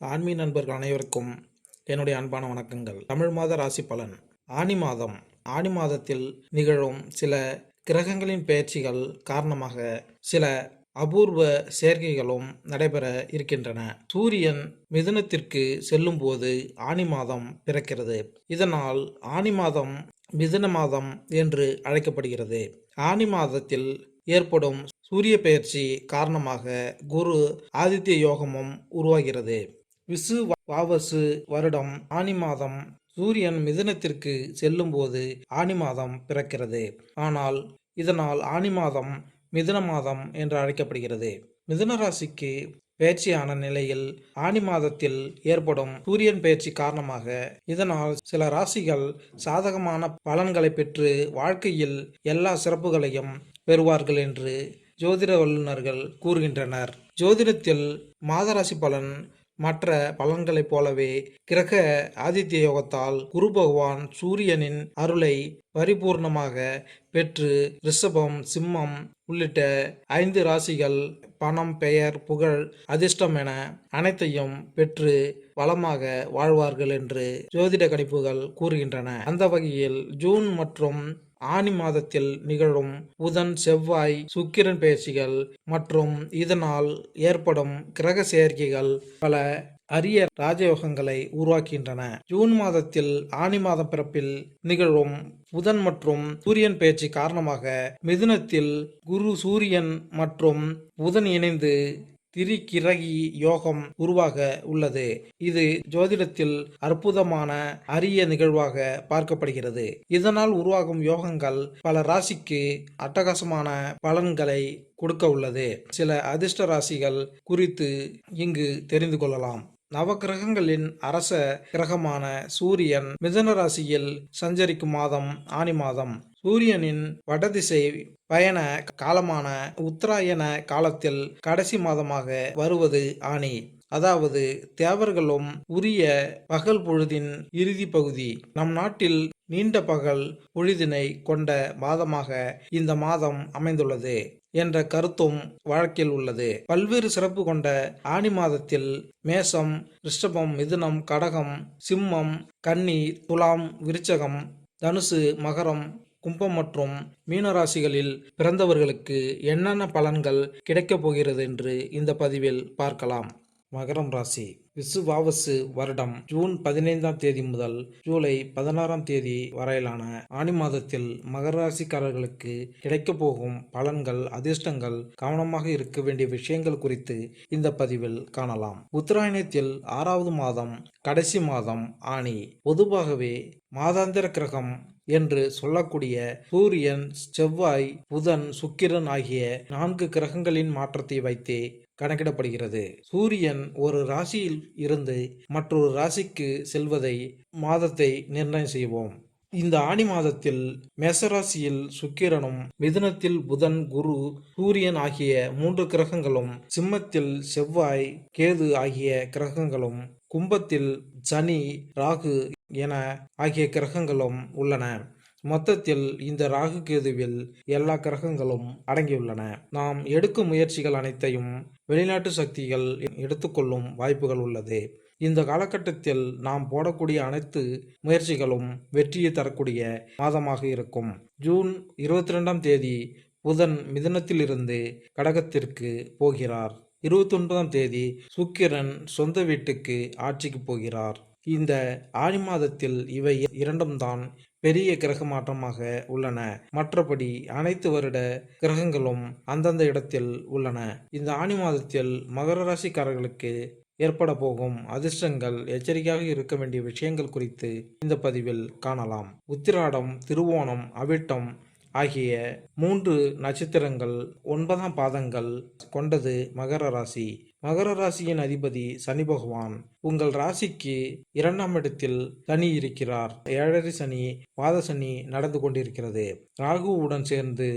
ஆன்மீ நண்பர்கள் அனைவருக்கும் என்னுடைய அன்பான வணக்கங்கள். தமிழ் மாத ராசி பலன். ஆனி மாதம். ஆனி மாதத்தில் நிகழும் சில கிரகங்களின் பெயர்ச்சிகள் காரணமாக சில அபூர்வ சேர்க்கைகளும் நடைபெற இருக்கின்றன. சூரியன் மிதுனத்திற்கு செல்லும்போது ஆனி மாதம் பிறக்கிறது. இதனால் ஆனி மாதம் மிதுன மாதம் என்று அழைக்கப்படுகிறது. ஆனி மாதத்தில் ஏற்படும் சூரிய பெயர்ச்சி காரணமாக குரு ஆதித்ய யோகமும் உருவாகிறது. விசு வாவசு வருடம் ஆனி மாதம் சூரியன் மிதுனத்திற்கு செல்லும்போது ஆனி மாதம் பிறக்கிறது. ஆனால் இதனால் ஆனி மாதம் மிதுன மாதம் என்று அழைக்கப்படுகிறது. மிதுன ராசிக்கு பயிற்சியான நிலையில் ஆனி மாதத்தில் ஏற்படும் சூரியன் பயிற்சி காரணமாக இதனால் சில ராசிகள் சாதகமான பலன்களை பெற்று வாழ்க்கையில் எல்லா சிறப்புகளையும் பெறுவார்கள் என்று ஜோதிட வல்லுநர்கள் கூறுகின்றனர். ஜோதிடத்தில் மாதராசி பலன் மற்ற பலன்களைப் போலவே கிரக ஆதித்ய யோகத்தால் குரு பகவான் சூரியனின் அருளை பரிபூர்ணமாக பெற்று ரிஷபம் சிம்மம் உள்ளிட்ட ஐந்து ராசிகள் பணம் பெயர் புகழ் அதிர்ஷ்டம் என அனைத்தையும் பெற்று வளமாக வாழ்வார்கள் என்று ஜோதிட கணிப்புகள் கூறுகின்றன. அந்த வகையில் ஜூன் மற்றும் ஆனி மாதத்தில் நிகழும் புதன் செவ்வாய் சுக்கிரன் பேச்சுகள் மற்றும் இதனால் ஏற்படும் கிரக சேர்க்கைகள் பல அரிய ராஜயோகங்களை உருவாக்கின்றன. ஜூன் மாதத்தில் ஆனி மாத பிறப்பில் நிகழும் புதன் மற்றும் சூரியன் பேச்சு காரணமாக மிதுனத்தில் குரு சூரியன் மற்றும் புதன் இணைந்து திரிகிரகி யோகம் உருவாக உள்ளது. இது ஜோதிடத்தில் அற்புதமான அரிய நிகழ்வாக பார்க்கப்படுகிறது. இதனால் உருவாகும் யோகங்கள் பல ராசிக்கு அட்டகாசமான பலன்களை கொடுக்க உள்ளது. சில அதிர்ஷ்ட ராசிகள் குறித்து இங்கு தெரிந்து கொள்ளலாம். நவகிரகங்களின் அரச கிரகமான சூரியன் மிதன ராசியில் சஞ்சரிக்கும் மாதம் ஆனி மாதம். சூரியனின் வடதிசை பயண காலமான உத்தராயண காலத்தில் கடைசி மாதமாக வருவது ஆணி. அதாவது தேவர்களும் உரிய பகல் பொழுதின் இறுதி பகுதி நம் நாட்டில் நீண்ட பகல் பொழுதினை கொண்ட மாதமாக இந்த மாதம் அமைந்துள்ளது என்ற கருத்தும் வழக்கில் உள்ளது. பல்வேறு சிறப்பு கொண்ட ஆனி மாதத்தில் மேசம் ரிஷபம் மிதுனம் கடகம் சிம்மம் கன்னி துலாம் விருச்சகம் தனுசு மகரம் கும்பம் மற்றும் மீனராசிகளில் பிறந்தவர்களுக்கு என்னென்ன பலன்கள் கிடைக்கப் போகிறது என்று இந்த பதிவில் பார்க்கலாம். மகரம் ராசி. விசுவாவசு வருடம் ஜூன் பதினைந்தாம் தேதி முதல் ஜூலை பதினாறாம் தேதி வரையிலான ஆணி மாதத்தில் மகர ராசிக்காரர்களுக்கு கிடைக்கப் போகும் பலன்கள் அதிர்ஷ்டங்கள் கவனமாக இருக்க வேண்டிய விஷயங்கள் குறித்து இந்த பதிவில் காணலாம். உத்தராயணத்தில் ஆறாவது மாதம் கடைசி மாதம் ஆணி பொதுவாகவே மாதாந்திர கிரகம் என்று சொல்லக்கூடிய சூரியன் செவ்வாய் புதன் சுக்கிரன் ஆகிய நான்கு கிரகங்களின் மாற்றத்தை வைத்தே கணக்கிடப்படுகிறது. சூரியன் ஒரு ராசியில் இருந்து மற்றொரு ராசிக்கு செல்வதை மாதத்தை நிர்ணயம் செய்வோம். இந்த ஆணி மாதத்தில் மேசராசியில் சுக்கிரனும் மிதுனத்தில் புதன் குரு சூரியன் ஆகிய மூன்று கிரகங்களும் சிம்மத்தில் செவ்வாய் கேது ஆகிய கிரகங்களும் கும்பத்தில் சனி ராகு என ஆகிய கிரகங்களும் உள்ளன. மொத்தத்தில் இந்த ராகு கேதுவில் எல்லா கிரகங்களும் அடங்கியுள்ளன. நாம் எடுக்கும் முயற்சிகள் அனைத்தையும் வெளிநாட்டு சக்திகள் எடுத்துக்கொள்ளும் வாய்ப்புகள் உள்ளது. இந்த காலகட்டத்தில் நாம் போடக்கூடிய அனைத்து முயற்சிகளும் வெற்றியை தரக்கூடிய மாதமாக இருக்கும். ஜூன் இருபத்தி ரெண்டாம் தேதி புதன் மிதனத்திலிருந்து கடகத்திற்கு போகிறார். இருபத்தி ஒன்பதாம் தேதி சுக்கிரன் சொந்த வீட்டுக்கு ஆட்சிக்கு போகிறார். இந்த ஆணி மாதத்தில் இவை இரண்டும் தான் பெரிய கிரக மாற்றமாக உள்ளன. மற்றபடி அனைத்து வருட கிரகங்களும் அந்தந்த இடத்தில் உள்ளன. இந்த ஆணி மாதத்தில் மகர ராசிக்காரர்களுக்கு ஏற்பட போகும் அதிர்ஷ்டங்கள் எச்சரிக்கையாக இருக்க வேண்டிய விஷயங்கள் குறித்து இந்த பதிவில் காணலாம். உத்திராடம் திருவோணம் அவிட்டம் ஆகிய மூன்று நட்சத்திரங்கள் ஒன்பதாம் பாதங்கள் கொண்டது மகர ராசி. மகர ராசியின் அதிபதி சனி பகவான் உங்கள் ராசிக்கு இரண்டாம் இடத்தில் சனி இருக்கிறார். ஏழரை சனி பாத சனி நடந்து கொண்டிருக்கிறது. ராகுவுடன் சேர்ந்து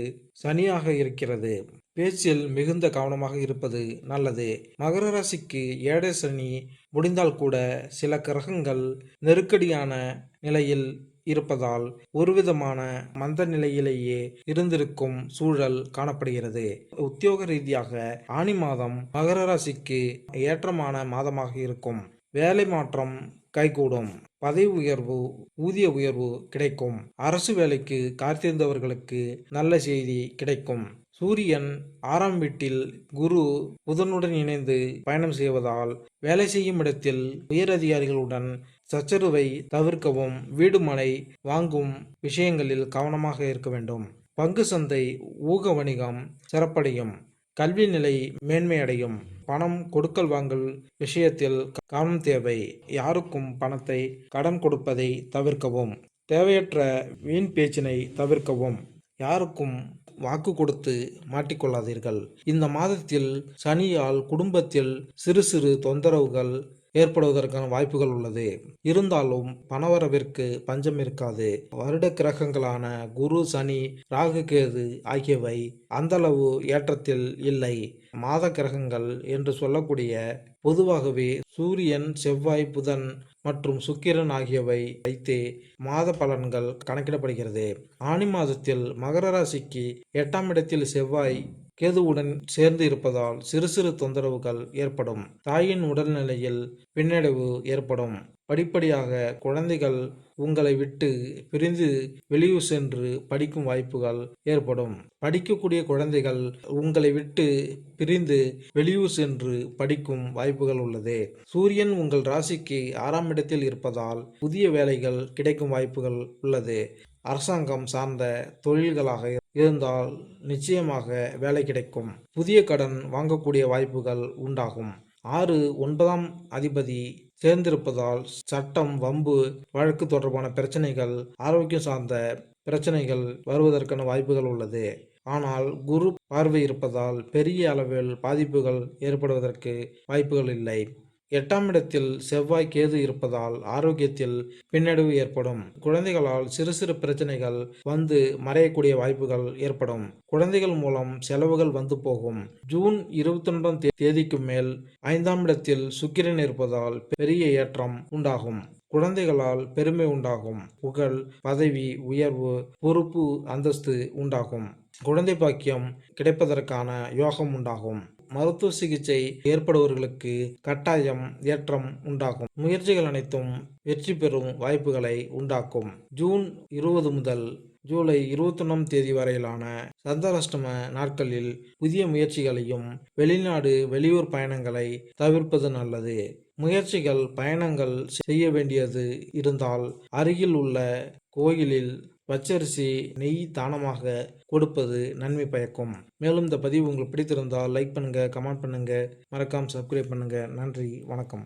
சனியாக இருக்கிறது. பேச்சில் மிகுந்த கவனமாக இருப்பது நல்லது. மகர ராசிக்கு ஏழரை சனி முடிந்தால் கூட சில கிரகங்கள் நெருக்கடியான நிலையில் இருப்பதால் ஒருவிதமான மந்த நிலையிலேயே இருந்திருக்கும் சூழல் காணப்படுகிறது. உத்தியோக ரீதியாக ஆனி மாதம் மகர ராசிக்கு ஏற்றமான மாதமாக இருக்கும். வேலை மாற்றம் கைகூடும். பதவி உயர்வு ஊதிய உயர்வு கிடைக்கும். அரசு வேலைக்கு காத்திருந்தவர்களுக்கு நல்ல செய்தி கிடைக்கும். சூரியன் ஆறாம் வீட்டில் குரு புதனுடன் இணைந்து பயணம் செய்வதால் வேலை செய்யும் இடத்தில் உயரதிகாரிகளுடன் சச்சரவை தவிர்க்கவும் வீடு மனை வாங்கும் விஷயங்களில் கவனமாக இருக்க வேண்டும். பங்கு சந்தை ஊக வணிகம் சிறப்படையும். கல்வி நிலை மேன்மையடையும். பணம் கொடுக்கல் வாங்கல் விஷயத்தில் கவனம் தேவை. யாருக்கும் பணத்தை கடன் கொடுப்பதை தவிர்க்கவும். தேவையற்ற வீண் பேச்சினை தவிர்க்கவும். யாருக்கும் வாக்கு கொடுத்து மாட்டிக்கொள்ளாதீர்கள். இந்த மாதத்தில் சனியால் குடும்பத்தில் சிறு சிறு தொந்தரவுகள் ஏற்படுவதற்கான வாய்ப்புகள் உள்ளது. இருந்தாலும் பணவரவிற்கு பஞ்சம் இருக்காது. வருட கிரகங்களான குரு சனி ராகு கேது ஆகியவை அந்தளவு ஏற்றத்தில் இல்லை. மாத கிரகங்கள் என்று சொல்லக்கூடிய பொதுவாகவே சூரியன் செவ்வாய் புதன் மற்றும் சுக்கிரன் ஆகியவை வைத்து மாத பலன்கள் கணக்கிடப்படுகிறது. ஆணி மாதத்தில் மகர ராசிக்கு எட்டாம் இடத்தில் செவ்வாய் கேதுவுடன் சேர்ந்து இருப்பதால் சிறு சிறு தொந்தரவுகள் ஏற்படும். தாயின் உடல்நிலையில் பின்னடைவு ஏற்படும். படிப்படியாக குழந்தைகள் உங்களை விட்டு பிரிந்து வெளியூர் சென்று படிக்கும் வாய்ப்புகள் ஏற்படும். படிக்கக்கூடிய குழந்தைகள் உங்களை விட்டு பிரிந்து வெளியூர் சென்று படிக்கும் வாய்ப்புகள் உள்ளது. சூரியன் உங்கள் ராசிக்கு ஆறாம் இடத்தில் இருப்பதால் புதிய வேலைகள் கிடைக்கும் வாய்ப்புகள் உள்ளது. அரசாங்கம் சார்ந்த தொழில்களாக இருந்தால் நிச்சயமாக வேலை கிடைக்கும். புதிய கடன் வாங்கக்கூடிய வாய்ப்புகள் உண்டாகும். ஆறு ஒன்பதாம் அதிபதி சேர்ந்திருப்பதால் சட்டம் வம்பு வழக்கு தொடர்பான பிரச்சனைகள் ஆரோக்கியம் சார்ந்த பிரச்சனைகள் வருவதற்கான வாய்ப்புகள் உள்ளது. ஆனால் குரு பார்வை இருப்பதால் பெரிய அளவில் பாதிப்புகள் ஏற்படுவதற்கு வாய்ப்புகள் இல்லை. எட்டாம் இடத்தில் செவ்வாய் கேது இருப்பதால் ஆரோக்கியத்தில் பின்னடைவு ஏற்படும். குழந்தைகளால் சிறு சிறு பிரச்சனைகள் வந்து மறையக்கூடிய வாய்ப்புகள் ஏற்படும். குழந்தைகள் மூலம் செலவுகள் வந்து போகும். ஜூன் இருபத்தி ஒன்பதாம் தேதிக்கு மேல் ஐந்தாம் இடத்தில் சுக்கிரன் இருப்பதால் பெரிய ஏற்றம் உண்டாகும். குழந்தைகளால் பெருமை உண்டாகும். புகழ் பதவி உயர்வு பொறுப்பு அந்தஸ்து உண்டாகும். குழந்தை பாக்கியம் கிடைப்பதற்கான யோகம் உண்டாகும். மருத்துவ சிகிச்சை ஏற்படுவர்களுக்கு கட்டாயம் ஏற்றம் உண்டாகும். முயற்சிகள் அனைத்தும் வெற்றி பெறும் வாய்ப்புகளை உண்டாக்கும். ஜூன் இருபது முதல் ஜூலை இருபத்தொன்னாம் தேதி வரையிலான சந்திராஷ்டம நாட்களில் புதிய முயற்சிகளையும் வெளிநாடு வெளியூர் பயணங்களை தவிர்ப்பது நல்லது. முயற்சிகள் பயணங்கள் செய்ய வேண்டியது இருந்தால் அருகில் உள்ள கோயிலில் பச்சரிசி நெய் தானமாக கொடுப்பது நன்மை பயக்கும். மேலும் இந்த பதிவு உங்களுக்கு பிடித்திருந்தால் லைக் பண்ணுங்கள் கமெண்ட் பண்ணுங்கள் மறக்காமல் சப்ஸ்கிரைப் பண்ணுங்கள் நன்றி வணக்கம்.